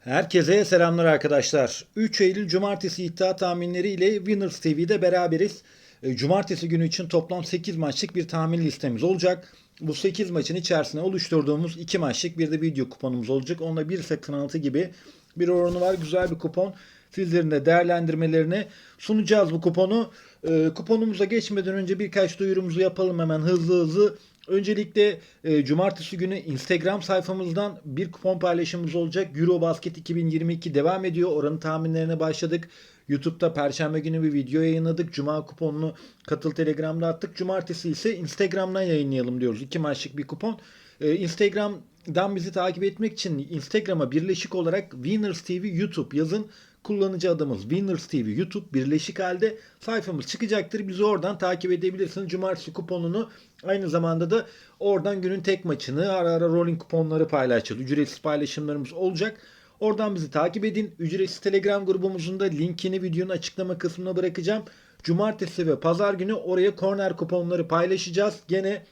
Herkese selamlar arkadaşlar. 3 Eylül Cumartesi iddia tahminleri ile Winners TV'de beraberiz. E, Cumartesi günü için toplam 8 maçlık bir tahmin listemiz olacak. Bu 8 maçın içerisine oluşturduğumuz 2 maçlık bir de video kuponumuz olacak. Onunla 1.86 gibi bir oranı var. Güzel bir kupon. Sizlerin de değerlendirmelerini sunacağız bu kuponu. E, kuponumuza geçmeden önce birkaç duyurumuzu yapalım hemen hızlı hızlı. Öncelikle e, cumartesi günü Instagram sayfamızdan bir kupon paylaşımımız olacak. Eurobasket 2022 devam ediyor. Oranın tahminlerine başladık. YouTube'da perşembe günü bir video yayınladık. Cuma kuponunu katıl Telegram'da attık. Cumartesi ise Instagram'dan yayınlayalım diyoruz. İki maçlık bir kupon. E, Instagram'dan bizi takip etmek için Instagram'a birleşik olarak Winners TV YouTube yazın. Kullanıcı adımız Winners TV YouTube birleşik halde sayfamız çıkacaktır. Bizi oradan takip edebilirsiniz. Cumartesi kuponunu aynı zamanda da oradan günün tek maçını ara ara rolling kuponları paylaşacağız. Ücretsiz paylaşımlarımız olacak. Oradan bizi takip edin. Ücretsiz Telegram grubumuzun da linkini videonun açıklama kısmına bırakacağım. Cumartesi ve pazar günü oraya corner kuponları paylaşacağız. Gene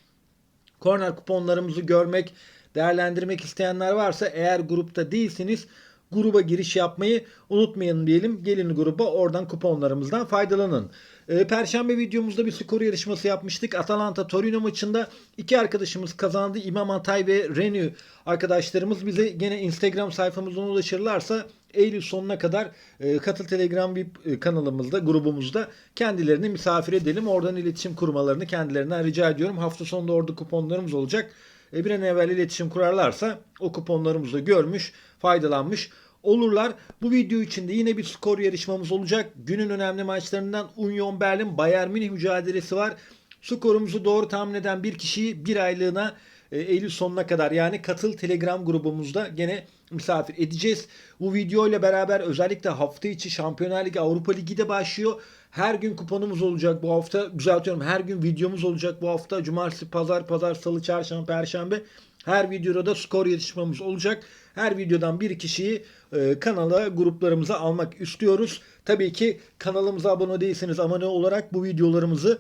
corner kuponlarımızı görmek, değerlendirmek isteyenler varsa eğer grupta değilseniz gruba giriş yapmayı unutmayın diyelim. Gelin gruba oradan kuponlarımızdan faydalanın. Ee, Perşembe videomuzda bir skor yarışması yapmıştık. Atalanta Torino maçında iki arkadaşımız kazandı. İmam Atay ve Renü arkadaşlarımız bize gene Instagram sayfamızdan ulaşırlarsa Eylül sonuna kadar e, Katıl Telegram bir e, kanalımızda, grubumuzda kendilerini misafir edelim. Oradan iletişim kurmalarını kendilerinden rica ediyorum. Hafta sonunda orada kuponlarımız olacak. E, bir an evvel iletişim kurarlarsa o kuponlarımızı da görmüş, faydalanmış olurlar. Bu video içinde yine bir skor yarışmamız olacak. Günün önemli maçlarından Union Berlin Bayern Münih mücadelesi var. Skorumuzu doğru tahmin eden bir kişiyi bir aylığına Eylül sonuna kadar yani katıl Telegram grubumuzda gene misafir edeceğiz. Bu video ile beraber özellikle hafta içi Şampiyonlar Ligi Avrupa Ligi de başlıyor. Her gün kuponumuz olacak bu hafta. Düzeltiyorum her gün videomuz olacak bu hafta. Cumartesi, pazar, pazar, salı, çarşamba, perşembe. Her videoda da skor yarışmamız olacak. Her videodan bir kişiyi e, kanala, gruplarımıza almak istiyoruz. Tabii ki kanalımıza abone değilseniz abone olarak bu videolarımızı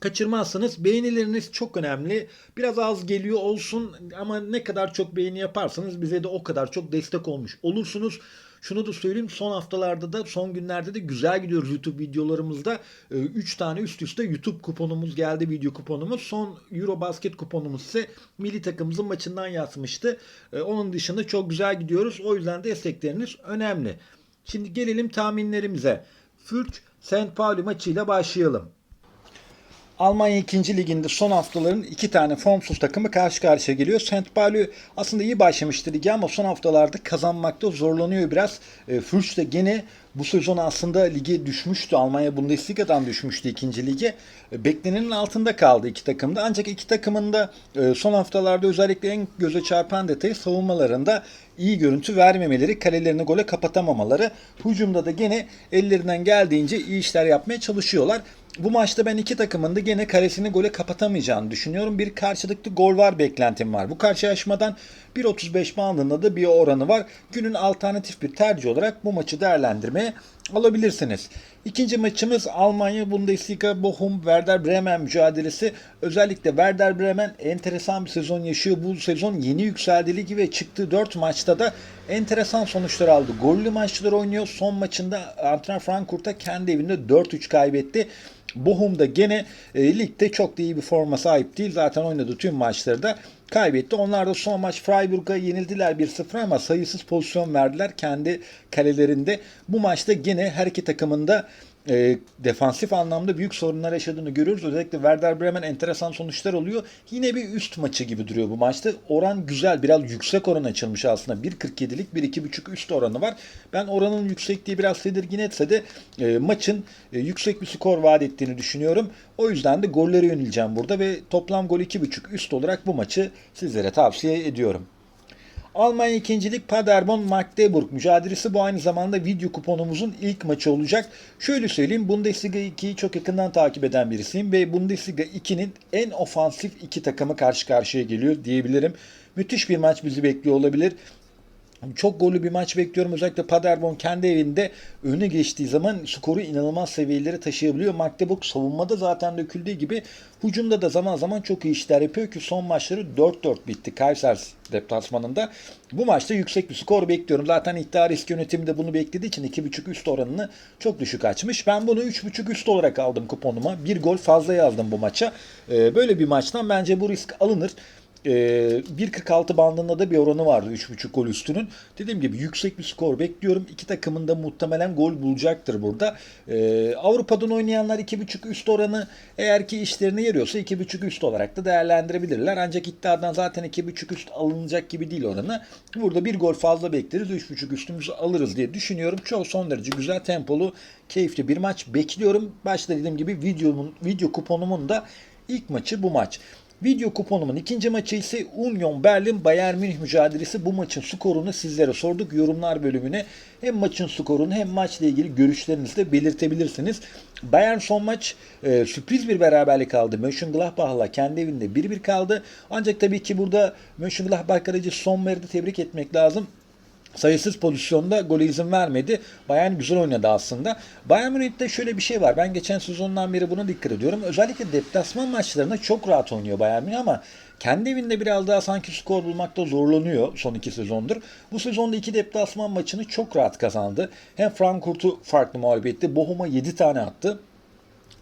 kaçırmazsınız. Beğenileriniz çok önemli. Biraz az geliyor olsun ama ne kadar çok beğeni yaparsanız bize de o kadar çok destek olmuş olursunuz. Şunu da söyleyeyim son haftalarda da son günlerde de güzel gidiyoruz YouTube videolarımızda. 3 tane üst üste YouTube kuponumuz geldi video kuponumuz. Son Eurobasket kuponumuz ise milli takımımızın maçından yazmıştı. E, Onun dışında çok güzel gidiyoruz. O yüzden destekleriniz önemli. Şimdi gelelim tahminlerimize. Fürth St. Pauli maçıyla başlayalım. Almanya 2. liginde son haftaların iki tane formsuz takımı karşı karşıya geliyor. St. Pauli aslında iyi başlamıştı ligi ama son haftalarda kazanmakta zorlanıyor biraz. E, Fürth de gene bu sezon aslında ligi düşmüştü. Almanya Bundesliga'dan düşmüştü ikinci lige. E, beklenenin altında kaldı iki takımda. Ancak iki takımın da e, son haftalarda özellikle en göze çarpan detayı savunmalarında iyi görüntü vermemeleri, kalelerini gole kapatamamaları. Hücumda da gene ellerinden geldiğince iyi işler yapmaya çalışıyorlar. Bu maçta ben iki takımın da gene kalesini gole kapatamayacağını düşünüyorum. Bir karşılıklı gol var beklentim var. Bu karşılaşmadan 1.35 bandında da bir oranı var. Günün alternatif bir tercih olarak bu maçı değerlendirmeye alabilirsiniz. İkinci maçımız Almanya Bundesliga Bochum Werder Bremen mücadelesi. Özellikle Werder Bremen enteresan bir sezon yaşıyor. Bu sezon yeni yükseldi ligi ve çıktığı 4 maçta da enteresan sonuçlar aldı. Gollü maçlar oynuyor. Son maçında Eintracht Frankfurt'a kendi evinde 4-3 kaybetti. Bochum da gene e, ligde çok da iyi bir forma sahip değil. Zaten oynadığı tüm maçları da kaybetti. Onlar da son maç Freiburg'a yenildiler 1-0 ama sayısız pozisyon verdiler kendi kalelerinde. Bu maçta gene her iki takımında e, defansif anlamda büyük sorunlar yaşadığını görüyoruz. Özellikle Werder Bremen enteresan sonuçlar oluyor. Yine bir üst maçı gibi duruyor bu maçta. Oran güzel, biraz yüksek oran açılmış aslında. 1.47'lik 1.2.5 üst oranı var. Ben oranın yüksekliği biraz tedirgin etse de e, maçın e, yüksek bir skor vaat ettiğini düşünüyorum. O yüzden de gollere yöneleceğim burada ve toplam gol 2.5 üst olarak bu maçı sizlere tavsiye ediyorum. Almanya 2. Lig Paderborn Magdeburg mücadelesi bu aynı zamanda video kuponumuzun ilk maçı olacak. Şöyle söyleyeyim Bundesliga 2'yi çok yakından takip eden birisiyim ve Bundesliga 2'nin en ofansif iki takımı karşı karşıya geliyor diyebilirim. Müthiş bir maç bizi bekliyor olabilir. Çok gollü bir maç bekliyorum. Özellikle Paderborn kendi evinde önü geçtiği zaman skoru inanılmaz seviyelere taşıyabiliyor. Magdeburg savunmada zaten döküldüğü gibi hücumda da zaman zaman çok iyi işler yapıyor ki son maçları 4-4 bitti Kaysers deplasmanında. Bu maçta yüksek bir skor bekliyorum. Zaten iddia risk yönetimi de bunu beklediği için 2.5 üst oranını çok düşük açmış. Ben bunu 3.5 üst olarak aldım kuponuma. Bir gol fazla yazdım bu maça. Ee, Böyle bir maçtan bence bu risk alınır. Ee, 1.46 bandında da bir oranı vardı 3.5 gol üstünün. Dediğim gibi yüksek bir skor bekliyorum. İki takımın da muhtemelen gol bulacaktır burada. Ee, Avrupa'dan oynayanlar 2.5 üst oranı eğer ki işlerine yarıyorsa 2.5 üst olarak da değerlendirebilirler. Ancak iddiadan zaten 2.5 üst alınacak gibi değil oranı. Burada bir gol fazla bekleriz. 3.5 üstümüzü alırız diye düşünüyorum. Çok son derece güzel tempolu, keyifli bir maç bekliyorum. Başta dediğim gibi videomun, video kuponumun da ilk maçı bu maç. Video kuponumun ikinci maçı ise Union Berlin Bayern Münih mücadelesi. Bu maçın skorunu sizlere sorduk yorumlar bölümüne. Hem maçın skorunu hem maçla ilgili görüşlerinizi de belirtebilirsiniz. Bayern son maç e, sürpriz bir beraberlik aldı. Mönchengladbach'la kendi evinde 1-1 kaldı. Ancak tabii ki burada Mönchengladbach kaleci Sommer'i de tebrik etmek lazım sayısız pozisyonda gole izin vermedi. Bayern güzel oynadı aslında. Bayern Münih'te şöyle bir şey var. Ben geçen sezondan beri buna dikkat ediyorum. Özellikle deplasman maçlarında çok rahat oynuyor Bayern Münih ama kendi evinde biraz daha sanki skor bulmakta zorlanıyor son iki sezondur. Bu sezonda iki deplasman maçını çok rahat kazandı. Hem Frankfurt'u farklı mağlup etti. Bochum'a 7 tane attı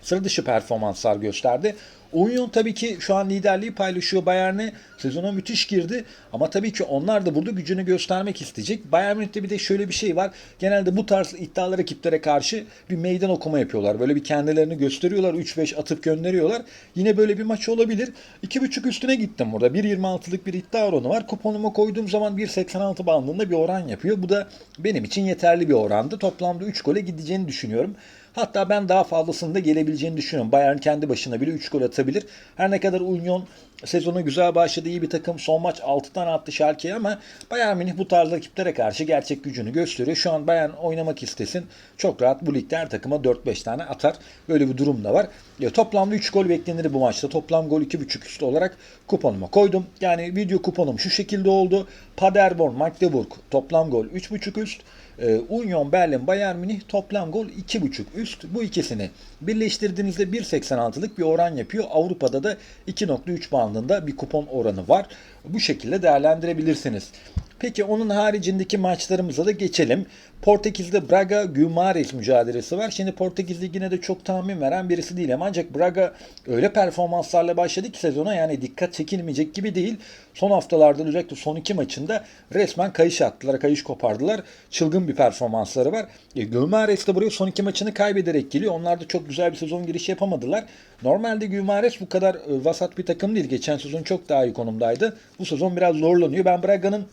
sıra dışı performanslar gösterdi. Union tabii ki şu an liderliği paylaşıyor Bayern'e. Sezona müthiş girdi ama tabii ki onlar da burada gücünü göstermek isteyecek. Bayern Münih'te bir de şöyle bir şey var. Genelde bu tarz iddialı rakiplere karşı bir meydan okuma yapıyorlar. Böyle bir kendilerini gösteriyorlar. 3-5 atıp gönderiyorlar. Yine böyle bir maç olabilir. 2.5 üstüne gittim burada. 1.26'lık bir iddia oranı var. Kuponuma koyduğum zaman 1.86 bandında bir oran yapıyor. Bu da benim için yeterli bir orandı. Toplamda 3 gole gideceğini düşünüyorum. Hatta ben daha fazlasını da gelebileceğini düşünüyorum. Bayern kendi başına bile 3 gol atabilir. Her ne kadar Union sezonu güzel başladı, iyi bir takım. Son maç 6 tane attı Schalke'ye ama Bayern Münih bu tarz rakiplere karşı gerçek gücünü gösteriyor. Şu an Bayern oynamak istesin. Çok rahat bu ligde her takıma 4-5 tane atar. Böyle bir durum da var. Ya, toplamda 3 gol beklenir bu maçta. Toplam gol 2.5 üstü olarak kuponuma koydum. Yani video kuponum şu şekilde oldu. Paderborn, Magdeburg toplam gol 3.5 üst. Ee, Union Berlin Bayern Münih toplam gol 2.5 üst. Bu ikisini birleştirdiğinizde 1.86'lık bir oran yapıyor. Avrupa'da da 2.3 bandında bir kupon oranı var. Bu şekilde değerlendirebilirsiniz. Peki onun haricindeki maçlarımıza da geçelim. Portekiz'de Braga Guimarães mücadelesi var. Şimdi Portekiz Ligi'ne de çok tahmin veren birisi değilim. Ancak Braga öyle performanslarla başladı ki sezona yani dikkat çekilmeyecek gibi değil. Son haftalarda özellikle son iki maçında resmen kayış attılar, kayış kopardılar. Çılgın bir performansları var. E, Guimarães de buraya son iki maçını kaybederek geliyor. Onlar da çok güzel bir sezon girişi yapamadılar. Normalde Guimarães bu kadar e, vasat bir takım değil. Geçen sezon çok daha iyi konumdaydı. Bu sezon biraz zorlanıyor. Ben Braga'nın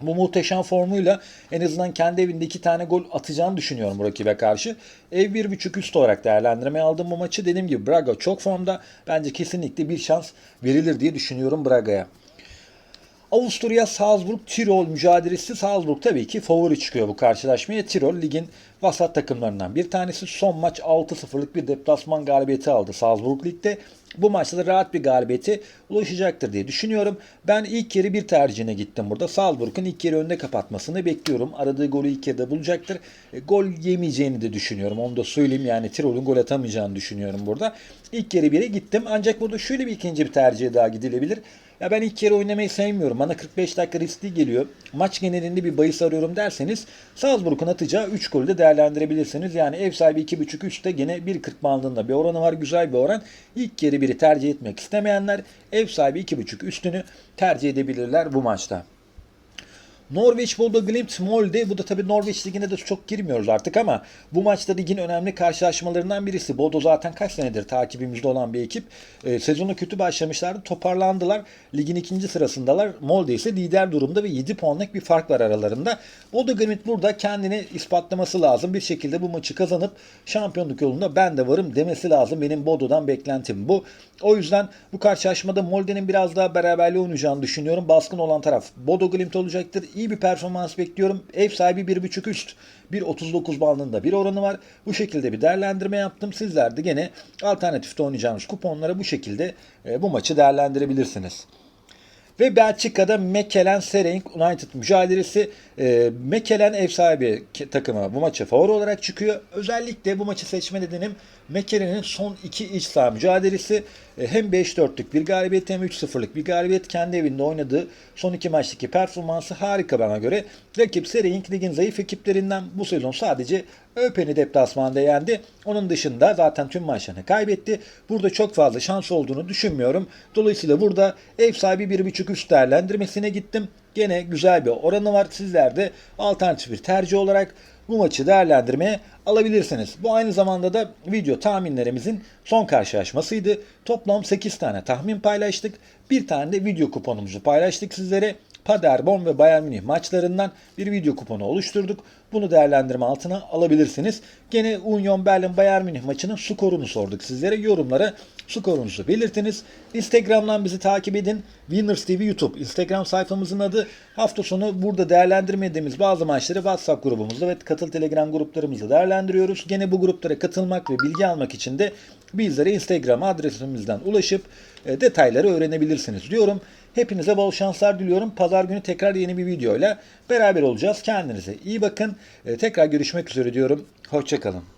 bu muhteşem formuyla en azından kendi evinde iki tane gol atacağını düşünüyorum bu rakibe karşı. Ev bir buçuk üst olarak değerlendirmeye aldım bu maçı. Dediğim gibi Braga çok formda. Bence kesinlikle bir şans verilir diye düşünüyorum Braga'ya. Avusturya Salzburg Tirol mücadelesi Salzburg tabii ki favori çıkıyor bu karşılaşmaya. Tirol ligin vasat takımlarından bir tanesi. Son maç 6-0'lık bir deplasman galibiyeti aldı Salzburg ligde. Bu maçta da rahat bir galibiyete ulaşacaktır diye düşünüyorum. Ben ilk yarı bir tercihine gittim burada. Salzburg'un ilk yarı önde kapatmasını bekliyorum. Aradığı golü ilk yarıda bulacaktır. E, gol yemeyeceğini de düşünüyorum. Onu da söyleyeyim. Yani Tirol'un gol atamayacağını düşünüyorum burada. İlk yarı bire gittim. Ancak burada şöyle bir ikinci bir tercihe daha gidilebilir. Ya ben ilk kere oynamayı sevmiyorum. Bana 45 dakika riskli geliyor. Maç genelinde bir bahis arıyorum derseniz Salzburg'un atacağı 3 golü de değerlendirebilirsiniz. Yani ev sahibi 2.5 3'te gene 1.40 bandında bir oranı var. Güzel bir oran. İlk kere biri tercih etmek istemeyenler ev sahibi 2.5 üstünü tercih edebilirler bu maçta. Norveç Bodo Glimt Molde. Bu da tabii Norveç Ligi'ne de çok girmiyoruz artık ama bu maçta ligin önemli karşılaşmalarından birisi. Bodo zaten kaç senedir takibimizde olan bir ekip. E, sezonu kötü başlamışlardı. Toparlandılar. Ligin ikinci sırasındalar. Molde ise lider durumda ve 7 puanlık bir fark var aralarında. Bodo Glimt burada kendini ispatlaması lazım. Bir şekilde bu maçı kazanıp şampiyonluk yolunda ben de varım demesi lazım. Benim Bodo'dan beklentim bu. O yüzden bu karşılaşmada Molde'nin biraz daha beraberliği oynayacağını düşünüyorum. Baskın olan taraf Bodo Glimt olacaktır. İyi bir performans bekliyorum. Ev sahibi 1.5 üst. 1.39 bandında bir oranı var. Bu şekilde bir değerlendirme yaptım. Sizler de gene alternatifte oynayacağınız kuponlara bu şekilde e, bu maçı değerlendirebilirsiniz. Ve Belçika'da Mechelen Sereng United mücadelesi. E, Mechelen ev sahibi takımı bu maça favori olarak çıkıyor. Özellikle bu maçı seçme nedenim Mechelen'in son iki iç saha mücadelesi. E, hem 5-4'lük bir galibiyet hem 3-0'lık bir galibiyet. Kendi evinde oynadığı son iki maçtaki performansı harika bana göre. Rakip Sereng ligin zayıf ekiplerinden bu sezon sadece Öpen'i deplasmanda yendi. Onun dışında zaten tüm maçlarını kaybetti. Burada çok fazla şans olduğunu düşünmüyorum. Dolayısıyla burada ev sahibi 1.5 üst değerlendirmesine gittim. Gene güzel bir oranı var. Sizler de alternatif bir tercih olarak bu maçı değerlendirmeye alabilirsiniz. Bu aynı zamanda da video tahminlerimizin son karşılaşmasıydı. Toplam 8 tane tahmin paylaştık. Bir tane de video kuponumuzu paylaştık sizlere. Paderborn ve Bayern Münih maçlarından bir video kuponu oluşturduk. Bunu değerlendirme altına alabilirsiniz. Gene Union Berlin Bayern Münih maçının skorunu sorduk sizlere. Yorumlara skorunuzu belirtiniz. Instagram'dan bizi takip edin. Winners TV YouTube Instagram sayfamızın adı. Hafta sonu burada değerlendirmediğimiz bazı maçları WhatsApp grubumuzda ve katıl Telegram gruplarımızda değerlendiriyoruz. Gene bu gruplara katılmak ve bilgi almak için de bizlere Instagram adresimizden ulaşıp e, detayları öğrenebilirsiniz diyorum. Hepinize bol şanslar diliyorum. Pazar günü tekrar yeni bir videoyla beraber olacağız. Kendinize iyi bakın. E, Tekrar görüşmek üzere diyorum. Hoşçakalın.